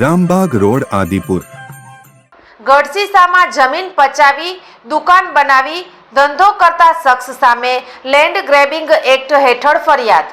Rambagh road, Adipur. ગઢસીસામાં જમીન પચાવી, દુકાન બનાવી, ધંધો કરતા શખ્સ સામે લેન્ડ ગ્રેબિંગ એક્ટ હેઠળ ફરિયાદ.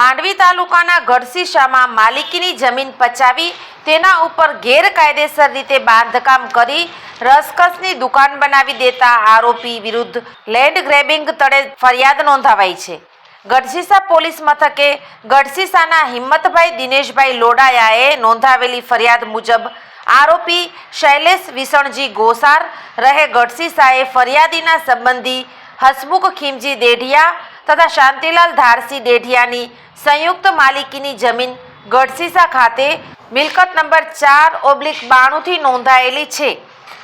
માંડવી તાલુકાના ગઢસીસામાં માલિકીની જમીન પચાવી, તેના ઉપર ગેરકાયદેસર રીતે બાંધકામ કરી, રસકસની દુકાન બનાવી દેતા આરોપી વિરુદ્ધ લેન્ડ ગ્રેબિંગ તળે ફરિયાદ નોંધાવાઈ છે. ગઢસીસા પોલીસ મથકે ગઢસીસાના હિંમતભાઈ દિનેશભાઈ લોડાયાએ નોંધાવેલી ફરિયાદ મુજબ આરોપી શૈલેષ વિસણજી ગોસાર રહે ગઢસીસાએ ફરિયાદીના સંબંધી હસમુખ ખીમજી દેઢિયા તથા શાંતિલાલ ધારસી દેઢિયાની સંયુક્ત માલિકીની જમીન ગઢસીસા ખાતે મિલકત નંબર ચાર ઓબ્લિક બાણુંથી નોંધાયેલી છે.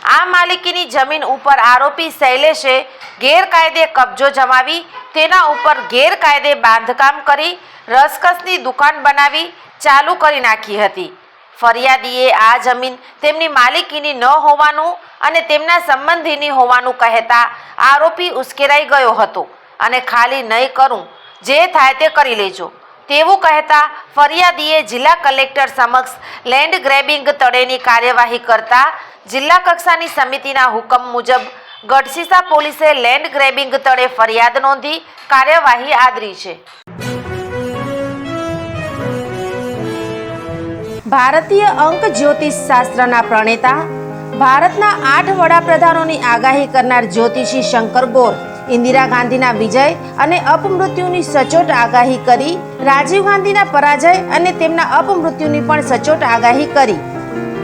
આ માલિકીની જમીન ઉપર આરોપી શૈલેષે ગેરકાયદે કબજો જમાવી, તેના ઉપર ગેરકાયદે બાંધકામ કરી, રસકસની દુકાન બનાવી, ચાલુ કરી નાખી હતી. ફરિયાદીએ આ જમીન તેમની માલિકીની ન હોવાનું અને તેમના સંબંધીની હોવાનું કહેતા આરોપી ઉશ્કેરાઈ ગયો હતો અને ખાલી નહીં કરું, જે થાય તે કરી લેજો. તેવું કહેતા ફરિયાદીએ જિલ્લા કલેક્ટર સમક્ષ લેન્ડ ગ્રેબિંગ તળેની કાર્યવાહી કરતા જિલ્લા કક્ષાની સમિતિના હુકમ મુજબ ગઢસીસા પોલીસે લેન્ડ ગ્રેબિંગ તળે ફરિયાદ નોંધી કાર્યવાહી આદરી છે. ભારતીય અંક જ્યોતિષ શાસ્ત્રના પ્રણેતા, ભારતના આઠ વડાપ્રધાનોની આગાહી કરનાર જ્યોતિષી શંકર ગોર, ઇન્દિરા ગાંધીના વિજય અને અપમૃત્યુની સચોટ આગાહી કરી, રાજીવ ગાંધીના પરાજય અને તેમના અપમૃત્યુની પણ સચોટ આગાહી કરી.